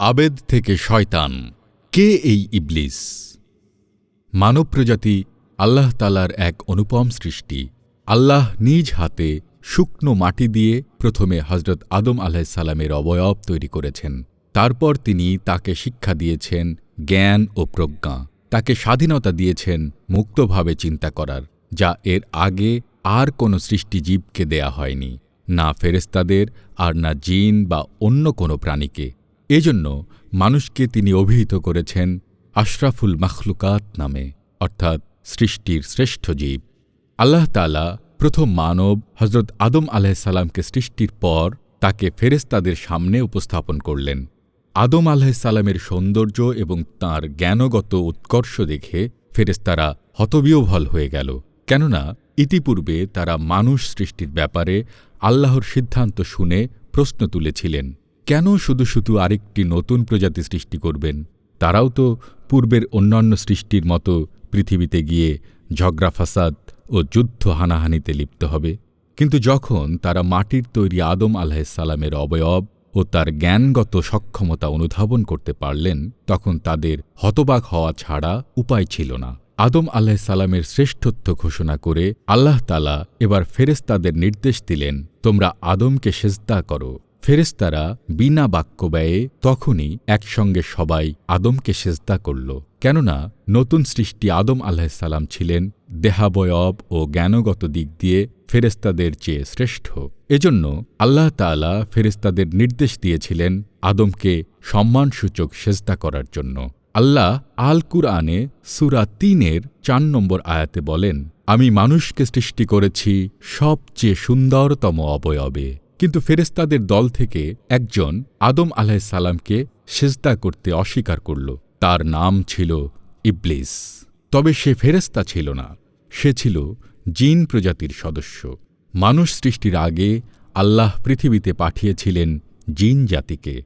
আবেদ থেকে শয়তান। কে এই ইবলিস? মানব প্রজাতি আল্লাহ তালার এক অনুপম সৃষ্টি। আল্লাহ নিজ হাতে শুকনো মাটি দিয়ে প্রথমে হজরত আদম আলাহিসাল্লামের অবয়ব তৈরি করেছেন। তারপর তিনি তাকে শিক্ষা দিয়েছেন জ্ঞান ও প্রজ্ঞা। তাকে স্বাধীনতা দিয়েছেন মুক্তভাবে চিন্তা করার, যা এর আগে আর কোনো সৃষ্টিজীবকে দেয়া হয়নি, না ফেরেস্তাদের আর না জিন বা অন্য কোনো প্রাণীকে। এজন্য মানুষকে তিনি অভিহিত করেছেন আশরাফুল মখলুকাত নামে, অর্থাৎ সৃষ্টির শ্রেষ্ঠ জীব। আল্লাহ তালা প্রথম মানব হজরত আদম আলাহিসাল্লামকে সৃষ্টির পর তাকে ফেরেস্তাদের সামনে উপস্থাপন করলেন। আদম আলাহিসাল্লামের সৌন্দর্য এবং তার জ্ঞানগত উৎকর্ষ দেখে ফেরেস্তারা হতবিহ্বল হয়ে গেল। কেননা, ইতিপূর্বে তারা মানুষ সৃষ্টির ব্যাপারে আল্লাহর সিদ্ধান্ত শুনে প্রশ্ন তুলেছিলেন। কেন শুধু শুধু আরেকটি নতুন প্রজাতি সৃষ্টি করবেন? তারাও তো পূর্বের অন্যান্য সৃষ্টির মতো পৃথিবীতে গিয়ে ঝগড়া, ফাসাদ ও যুদ্ধ হানাহানিতে লিপ্ত হবে। কিন্তু যখন তারা মাটির তৈরি আদম আলাহিসাল্লামের অবয়ব ও তার জ্ঞানগত সক্ষমতা অনুধাবন করতে পারলেন, তখন তাদের হতবাক হওয়া ছাড়া উপায় ছিল না। আদম আলাহিসাল্লামের শ্রেষ্ঠত্ব ঘোষণা করে আল্লাহ তালা এবার ফেরেস্তাদের নির্দেশ দিলেন, তোমরা আদমকে সেজদা করো। ফেরেস্তারা বিনা বাক্য ব্যয়ে তখনই একসঙ্গে সবাই আদমকে সেজদা করল। কেননা নতুন সৃষ্টি আদম আলাহিসাল্লাম ছিলেন, দেহাবয়ব ও জ্ঞানগত দিক দিয়ে ফেরেস্তাদের চেয়ে শ্রেষ্ঠ। এজন্য আল্লাহ তালা ফেরেস্তাদের নির্দেশ দিয়েছিলেন আদমকে সম্মানসূচক সেজদা করার জন্য। আল্লাহ আল কুরআনে সুরা তিনের চার নম্বর আয়াতে বলেন, আমি মানুষকে সৃষ্টি করেছি সবচেয়ে সুন্দরতম অবয়বে। কিন্তু ফেরেস্তাদের দল থেকে একজন আদম আলাহিসাল্লামকে সেজদা করতে অস্বীকার করল। তার নাম ছিল ইবলিস। তবে সে ফেরেস্তা ছিল না। সে ছিল জিন প্রজাতির সদস্য। মানুষ সৃষ্টির আগে আল্লাহ পৃথিবীতে পাঠিয়েছিলেন জিন জাতিকে।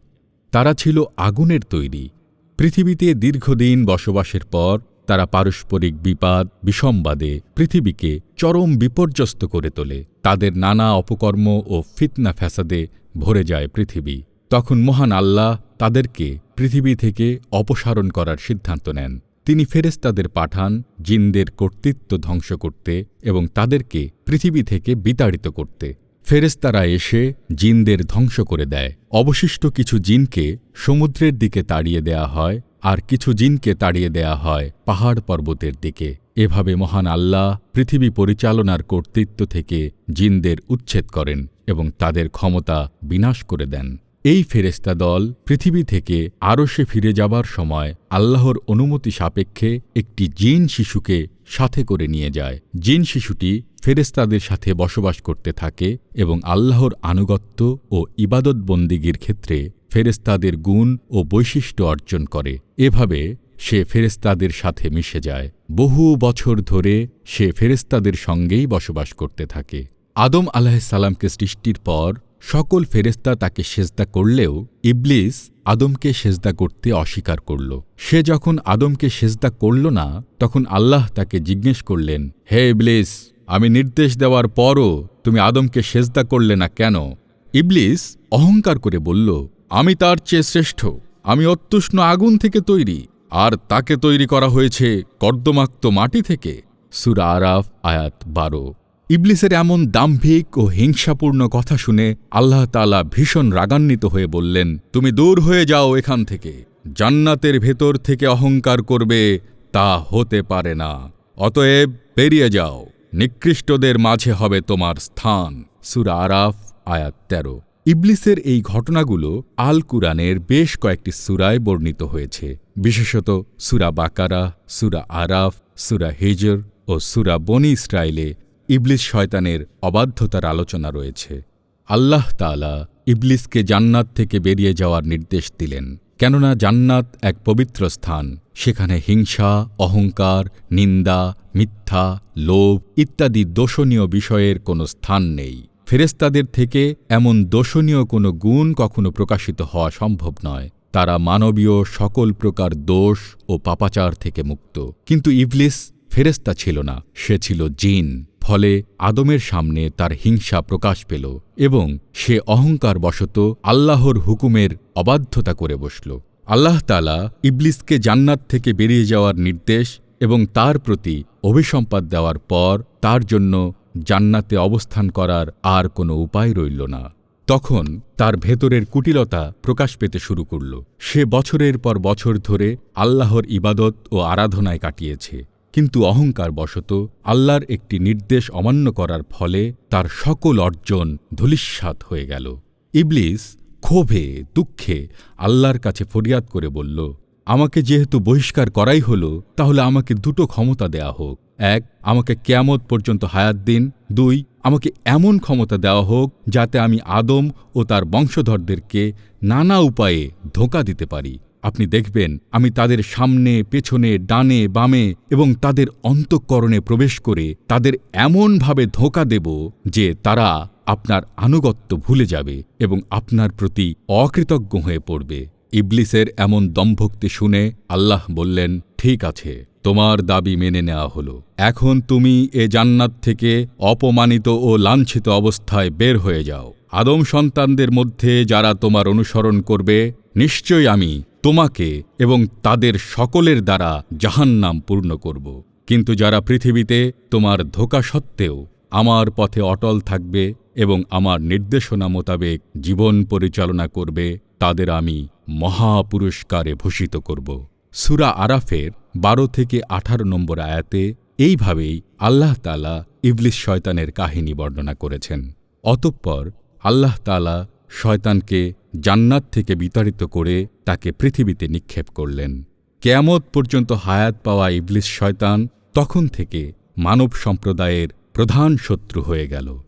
তারা ছিল আগুনের তৈরি। পৃথিবীতে দীর্ঘদিন বসবাসের পর তারা পারস্পরিক বিপাদ বিষমবাদে পৃথিবীকে চরম বিপর্যস্ত করে তোলে। তাদের নানা অপকর্ম ও ফিতনা ফ্যাসাদে ভরে যায় পৃথিবী। তখন মহান আল্লাহ তাদেরকে পৃথিবী থেকে অপসারণ করার সিদ্ধান্ত নেন। তিনি ফেরেস্তাদের পাঠান জিনদের কর্তৃত্ব ধ্বংস করতে এবং তাদেরকে পৃথিবী থেকে বিতাড়িত করতে। ফেরেস্তারা এসে জিনদের ধ্বংস করে দেয়। অবশিষ্ট কিছু জিনকে সমুদ্রের দিকে তাড়িয়ে দেয়া হয় আর কিছু জিনকে তাড়িয়ে দেয়া হয় পাহাড় পর্বতের দিকে। এভাবে মহান আল্লাহ পৃথিবী পরিচালনার কর্তৃত্ব থেকে জিনদের উচ্ছেদ করেন এবং তাদের ক্ষমতা বিনাশ করে দেন। এই ফেরেস্তা দল পৃথিবী থেকে আরও সে ফিরে যাবার সময় আল্লাহর অনুমতি সাপেক্ষে একটি জিন শিশুকে সাথে করে নিয়ে যায়। জিন শিশুটি ফেরেস্তাদের সাথে বসবাস করতে থাকে এবং আল্লাহর আনুগত্য ও ইবাদত বন্দিগির ক্ষেত্রে ফেরেস্তাদের গুণ ও বৈশিষ্ট্য অর্জন করে। এভাবে সে ফেরেস্তাদের সাথে মিশে যায়। বহু বছর ধরে সে ফেরেস্তাদের সঙ্গেই বসবাস করতে থাকে। আদম আলাহিসাল্লামকে সৃষ্টির পর সকল ফেরেস্তা তাকে সেজদা করলেও ইবলিস আদমকে সেজদা করতে অস্বীকার করল। সে যখন আদমকে সেজদা করল না, তখন আল্লাহ তাকে জিজ্ঞেস করলেন, হে ইবলিস, আমি নির্দেশ দেওয়ার পরও তুমি আদমকে সেজদা করলে না কেন? ইবলিস অহংকার করে বলল আমি তার চেয়ে শ্রেষ্ঠ। আমি অত্যুষ্ণ আগুন থেকে তৈরি। আর তাকে তৈরি করা হয়েছে কর্দমাক্ত মাটি থেকে। সুরা আরাফ, আয়াত বারো। ইবলিসের এমন দাম্ভিক ও হিংসাপূর্ণ কথা শুনে আল্লাহ তালা ভীষণ রাগান্বিত হয়ে বললেন, তুমি দূর হয়ে যাও এখান থেকে। জান্নাতের ভেতর থেকে অহংকার করবে তা হতে পারে না। অতএব বেরিয়ে যাও। নিকৃষ্টদের মাঝে হবে তোমার স্থান। সুরা আরাফ, আয়াত তেরো। ইবলিসের এই ঘটনাগুলো আল কুরআনের বেশ কয়েকটি সুরায় বর্ণিত হয়েছে। বিশেষত সুরা বাকারা, সুরা আরাফ, সুরা হেজর ও সুরা বনি ইসরায়েলে ইবলিস শয়তানের অবাধ্যতার আলোচনা রয়েছে। আল্লাহ তালা ইবলিসকে জান্নাত থেকে বেরিয়ে যাওয়ার নির্দেশ দিলেন, কেননা জান্নাত এক পবিত্র স্থান। সেখানে হিংসা, অহংকার, নিন্দা, মিথ্যা, লোভ ইত্যাদি দোষণীয় বিষয়ের কোনো স্থান নেই। ফেরেস্তাদের থেকে এমন দোষণীয় কোনো গুণ কখনো প্রকাশিত হওয়া সম্ভব নয়। তারা মানবীয় সকল প্রকার দোষ ও পাপাচার থেকে মুক্ত। কিন্তু ইবলিস ফেরেস্তা ছিল না, সে ছিল জিন। ফলে আদমের সামনে তার হিংসা প্রকাশ পেল এবং সে অহংকার বশত আল্লাহর হুকুমের অবাধ্যতা করে বসল। আল্লাহ তালা ইবলিসকে জান্নাত থেকে বেরিয়ে যাওয়ার নির্দেশ এবং তার প্রতি অভিসম্পাদ দেওয়ার পর তার জন্য জান্নাতে অবস্থান করার আর কোনো উপায় রইল না। তখন তার ভেতরের কুটিলতা প্রকাশ পেতে শুরু করল। সে বছরের পর বছর ধরে আল্লাহর ইবাদত ও আরাধনায় কাটিয়েছে। কিন্তু অহংকার বশত আল্লাহর একটি নির্দেশ অমান্য করার ফলে তার সকল অর্জন ধূলিস্বাৎ হয়ে গেল। ইবলিস ক্ষোভে, দুঃখে আল্লাহর কাছে ফরিয়াদ করে বলল, আমাকে যেহেতু বহিষ্কার করাই হলো, তাহলে আমাকে দুটো ক্ষমতা দেয়া হোক। এক, আমাকে কেয়ামত পর্যন্ত হায়াত দিন। দুই, আমাকে এমন ক্ষমতা দেওয়া হোক যাতে আমি আদম ও তার বংশধরদেরকে নানা উপায়ে ধোঁকা দিতে পারি। আপনি দেখবেন, আমি তাদের সামনে, পেছনে, ডানে, বামে এবং তাদের অন্তঃকরণে প্রবেশ করে তাদের এমনভাবে ধোঁকা দেব যে তারা আপনার আনুগত্য ভুলে যাবে এবং আপনার প্রতি অকৃতজ্ঞ হয়ে পড়বে। ইবলিসের এমন দম্ভক্তি শুনে আল্লাহ বললেন, ঠিক আছে। তোমার দাবি মেনে নেওয়া হলো। এখন তুমি এ জান্নাত থেকে অপমানিত ও লাঞ্ছিত অবস্থায় বের হয়ে যাও। আদম সন্তানদের মধ্যে যারা তোমার অনুসরণ করবে, নিশ্চয়ই আমি তোমাকে এবং তাদের সকলের দ্বারা জাহান্নাম পূর্ণ করব। কিন্তু যারা পৃথিবীতে তোমার ধোকা সত্ত্বেও আমার পথে অটল থাকবে এবং আমার নির্দেশনা মোতাবেক জীবন পরিচালনা করবে, তাদের আমি মহাপুরস্কারে ভূষিত করব। সুরা আরাফের বারো থেকে আঠারো নম্বর আয়াতে এইভাবেই আল্লাহ তালা ইবলিস শয়তানের কাহিনী বর্ণনা করেছেন। অতঃপর আল্লাহ তালা শয়তানকে জান্নাত থেকে বিতাড়িত করে তাকে পৃথিবীতে নিক্ষেপ করলেন। কেয়ামত পর্যন্ত হায়াত পাওয়া ইবলিস শয়তান তখন থেকে মানব সম্প্রদায়ের প্রধান শত্রু হয়ে গেল।